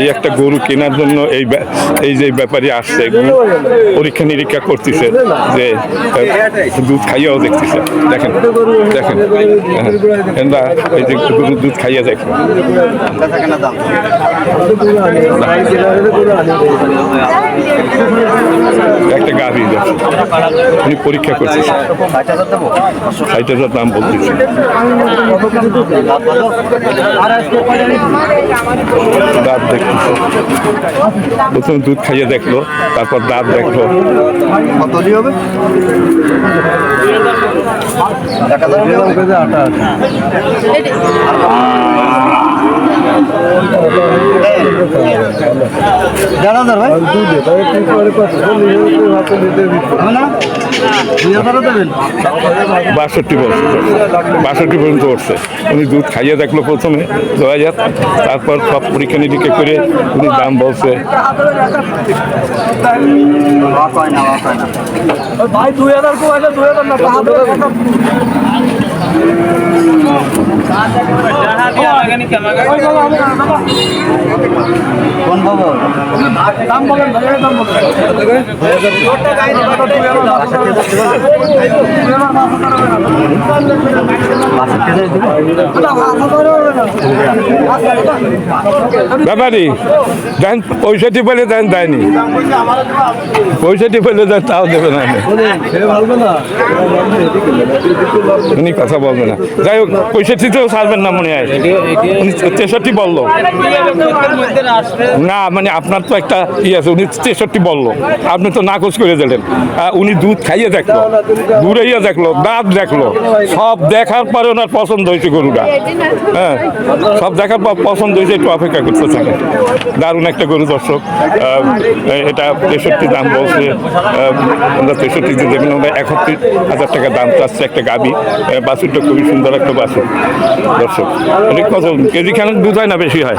এই একটা গরু কেনার জন্য এই এই যে ব্যাপারী আসছে পরীক্ষা নিরীক্ষা করতেছে যে দুধ খাইয়াও দেখতেছে। দেখেন দেখেন। হ্যাঁ, এই যে গরু দুধ খাইয়া দেখো একটা গাভি দেখো উনি পরীক্ষা করতেছে। ষাট হাজার দাম বলতেছে। দাঁত দেখতেছে প্রথমে দুধ খাইয়ে দেখল তারপর দাঁত দেখল। হবে? হবে? দেড় হাজার ভাই? বাষট্টি বছর বাষট্টি পর্যন্ত উঠছে। উনি দুধ খাইয়ে দেখল প্রথমে দু হাজার তারপর সব পরীক্ষা নিরীক্ষা করে উনি দাম বলছে। ভাই দুই হাজার দুই হাজার না দাম দেন পয়সাটি পেলে দেন দেয়নি। পয়সাটি পেলে দেন, তাও দেবে না। উনি কথা বলবে না। যাই হোক পঁয়ষট্টিতেও ছাড়বেন না মনে হয়। উনি তেষট্টি বলল। না মানে আপনার তো একটা ই আছে উনি তেষট্টি বলল। আপনি তো নাকচ করে দিলেন। উনি দুধ খাইয়ে দেখল ঘুরাইয়া দেখল দাঁত দেখল। সব দেখার পরে ওনার পছন্দ হয়েছে গরুটা। হ্যাঁ সব দেখার পর পছন্দ হয়েছে একটু অপেক্ষা করতে থাকে দারুণ একটা গরু দর্শক। এটা তেষট্টি দাম বলছে। আহ, তেষট্টি তেষট্টিতে দেখুন আমরা একাত্তর হাজার টাকা দাম চাচ্ছে একটা গাবি। বাছুরটা খুবই সুন্দর একটা বাছুর দর্শক। এটা কত কেজি খানের দুধ হয় না বেশি হয়?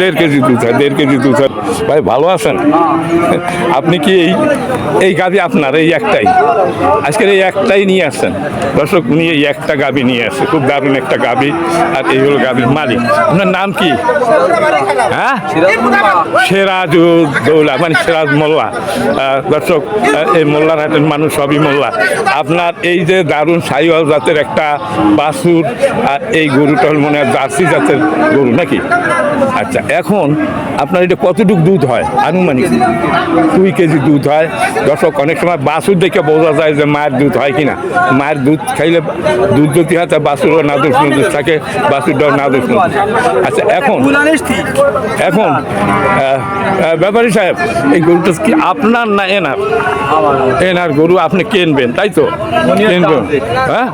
দেড় কেজি দুধ হয় দেড় কেজি দুধ হয় ভাই, ভালো আছেন? আপনি কি এই এই গাবি আপনার, এই একটাই? আজকের এই একটাই নিয়ে আসছেন। দর্শক, উনি এই একটা গাবি নিয়ে আসছে। খুব দারুণ একটা গাবি। আর এই হলো গাবির মালিক। আপনার নাম কি? হ্যাঁ? সিরাজউদ্দৌলা মানে সেরাজ মোল্লা। দর্শক এই মোল্লার হাটের মানুষ সবই মোল্লা। আপনার এই যে দারুণ সাইওয়াল জাতের একটা বাসুর আর এই গরুটা হল মনে হয় জার্সি জাতের গরু নাকি? আচ্ছা এখন আপনার এটা কতটুকু দুধ হয়? আনুমানিক। দুই কেজি দুধ হয়। দর্শক, অনেক সময় বাছুর দেখে বোঝা যায় যে মায়ের দুধ হয় কিনা। মায়ের দুধ খাইলে দুধ যদি হয়, তা বাছুরও নাদুস নদুস থাকে, বাছুরটাও নাদুস নদুস আচ্ছা এখন এখন ব্যাপারী সাহেব, এই গরুটা কি আপনার না এনার? এনার গরু আপনি কিনবেন, তাই তো? কিনবেন। হ্যাঁ?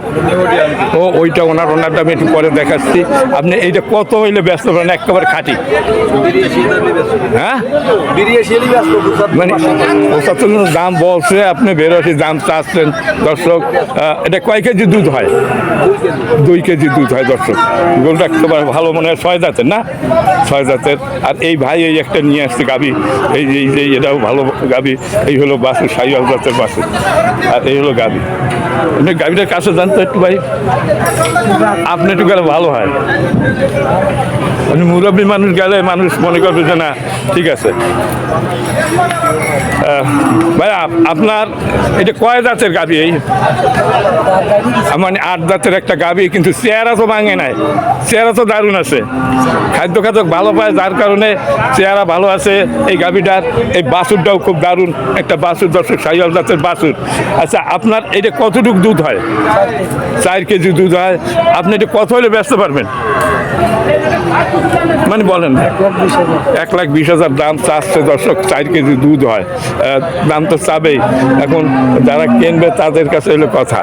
ও, ওইটা ওনার ওনারটা আমি একটু পরে দেখাচ্ছি। আপনি এইটা কত হইলে ব্যস্ত করেন? একেবারে খাঁটি। হ্যাঁ? মানে পঁচাত্তর দাম বলছে, আপনি বেরোসি দাম চাচ্ছেন। দর্শক এটা কয় কেজি দুধ হয়? দুই কেজি দুধ হয়, দর্শক। গরুটা একেবারে ভালো মনে হয়, ছয় জাতের, না? ছয় জাতের। আর এই ভাই এই একটা নিয়ে আসছে গাবি এই এই যে, এটাও ভালো গাবি এই হলো বাসু সাইয়াল জাতের বাসু। আর এই হলো গাবি আপনি গাবিটার কাছে যান তো একটু ভাই। আপনি একটু গেলে ভালো হয়। মুরব্বী মানুষ গেলে মানুষ মনে করবে যে না, ঠিক আছে। ভাই আপনার এটা কয় জাতের গাবি এই? মানে আট জাতের একটা গাবি, কিন্তু চেহারা তো ভাঙে নাই। চেহারা তো দারুণ আছে। খাদ্য খাদক ভালো পায়, যার কারণে চেহারা ভালো আছে এই গাবিটার। এই বাছুরটাও খুব দারুণ, একটা বাছুর, দর্শক সাইয়াল জাতের বাছুর। আচ্ছা আপনার এটা কতটুকু দুধ হয়? চার কেজি দুধ হয়। আপনি এটা কত হলে ব্যস্ত পারবেন? মানে বলেন। এক লাখ বিশ হাজার। দাম চাচ্ছে দর্শক চার কেজি দুধ হয়। দাম তো চাবেই। এখন যারা কিনবে তাদের কাছে হলো কথা।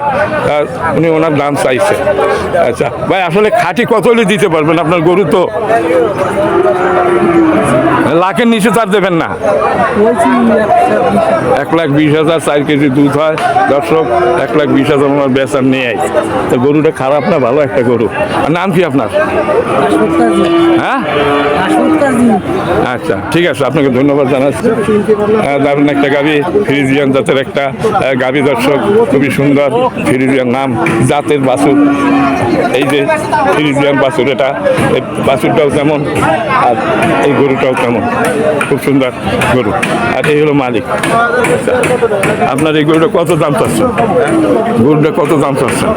উনি ওনার দাম চাইছে। আচ্ছা ভাই আসলে খাঁটি কত হলে দিতে পারবেন। আপনার গরু তো লাখের নিচে চার দেবেন না। এক লাখ বিশ হাজার চার কেজি দুধ হয়। দর্শক এক লাখ বিশ হাজার আমার বেচার নেই তো গরুটা খারাপ না? ভালো একটা গরু। আর নাম কি আপনার? হ্যাঁ? আচ্ছা ঠিক আছে, আপনাকে ধন্যবাদ জানাচ্ছি। দারুণ একটা গাবি, ফ্রিজিয়ান জাতের একটা গাবি দর্শক, খুবই সুন্দর ফ্রিজিয়ান নাম, জাতের বাছুর। এই যে ফ্রিজিয়ান বাছুর, এটা, এই বাছুরটাও তেমন আর এই গরুটাও তেমন খুব সুন্দর গরু। আর এই হলো মালিক। আপনার এই গরুটা কত দাম চাচ্ছেন? গরুটা কত দাম চাচ্ছেন?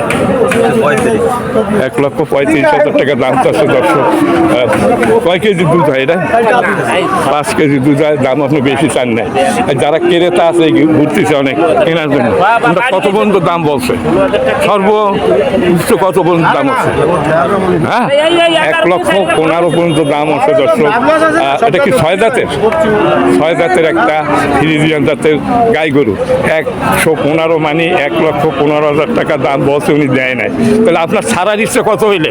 এক লক্ষ পঁয়ত্রিশ হাজার টাকা দাম চাচ্ছে দর্শক। কয় কেজি দুধ হয় এটা? পাঁচ কেজি দুধ হয় দাম আপনি বেশি চান না আর যারা ক্রেতা আছে ঘুরতেছে অনেক কেনার জন্য। কত পর্যন্ত দাম বলছে? সর্বোচ্চ কত পর্যন্ত দাম আছে? হ্যাঁ? এক লক্ষ পনেরো পর্যন্ত দাম আছে, দর্শক। এটা কি ছয় জাতের? ছয় জাতের একটা ফ্রিজিয়ান জাতের গাই গরু। একশো পনেরো মানে এক লক্ষ পনেরো হাজার টাকা দাম বলছে, উনি দেয় নাই। তাহলে আপনার ছাড়ার ইচ্ছে কত হইলে?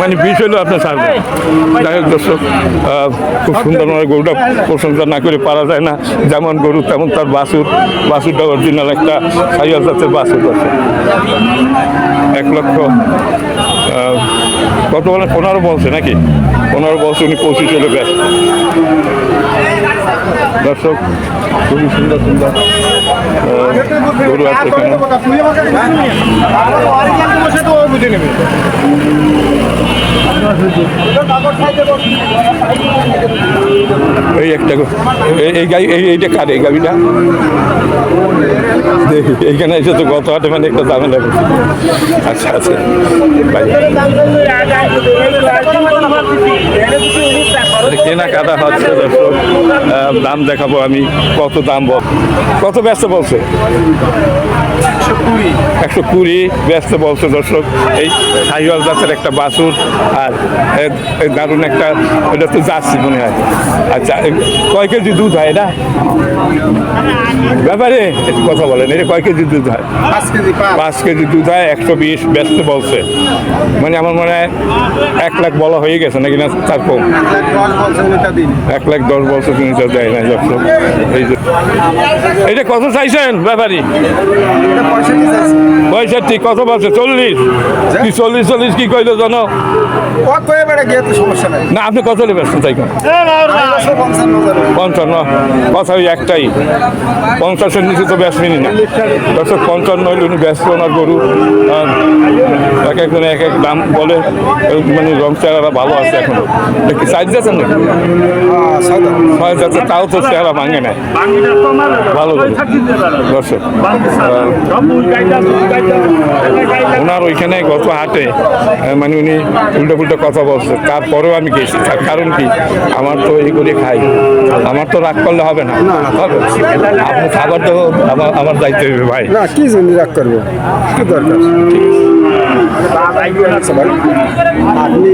মানে বিষ হইলেও আপনার ছাড়বেন যাই হোক দর্শক খুব সুন্দর মানে গরুটা প্রশংসা না করে পারা যায় না। যেমন গরু, তেমন তার বাছুর। বাছুরটা অরিজিনাল একটা সাইয়াল জাতের বাছুর আছে। এক লক্ষ কত বলে পনেরো বলছে নাকি? পনেরো বলছে, উনি পঁচিশ হলে ব্যস্ত দর্শক, খুবই সুন্দর সুন্দর গরু আছে এখানে। এই একটা এই- এইটা কার এই গাড়িটা এইখানে এসে তো গত হাটে মানে একটা ঝামেলা। আচ্ছা আচ্ছা কেনাকাটা হচ্ছে দর্শক দাম দেখাবো আমি কত দাম বল কত ব্যস্ত বলছে? একশো কুড়ি। ব্যস্ত বলছে দর্শক। এই সাইওয়াল জাতের একটা বাছুর আর দারুণ একটা এটা তো যাচ্ছি মনে হয়। আচ্ছা কয় কেজি দুধ হয় এটা? ব্যাপারে একটু কথা বলেন এটা কয় কেজি দুধ হয়? পাঁচ কেজি দুধ হয় একশো বিশ ব্যস্ত বলছে। মানে আমার মনে হয় এক লাখ বলা হয়ে গেছে নাকি না তার কম? এক লাখ দশ বছর তিনি তো দেয় না এই যে এটা কত চাইছেন ব্যাপারী? পঁয়ষট্টি কত বলছে চল্লিশ। কি চল্লিশ চল্লিশ কি কইলো জানো? সমস্যা নাই। না আপনি কত নেবেন তাই? পঞ্চান্ন কথা ওই একটাই। পঞ্চাশের নিচে তো বেসবেনই না। দর্শক পঞ্চান্ন হইলে উনি ব্যস্ত ওনার গরু। আর এক একজনে এক এক দাম বলে মানে রং চেহারা ভালো আছে এখন। কি সাইজ যাচ্ছেন নাকি? ছয় যাচ্ছে তাও তো চেহারা ভাঙে না ভালো দর্শক ওনার ওইখানে গত হাটে মানে উনি উল্টো পুল্টো কথা বলছে। তারপরেও আমি গেছি। তার কারণ কি? আমার তো এইগুলি খাই। আমার তো রাগ করলে হবে না। হবে। আপনি খাবার তো আমার আমার দায়িত্ব হবে ভাই। না কি জন্য রাগ করব? কি দরকার? আপনি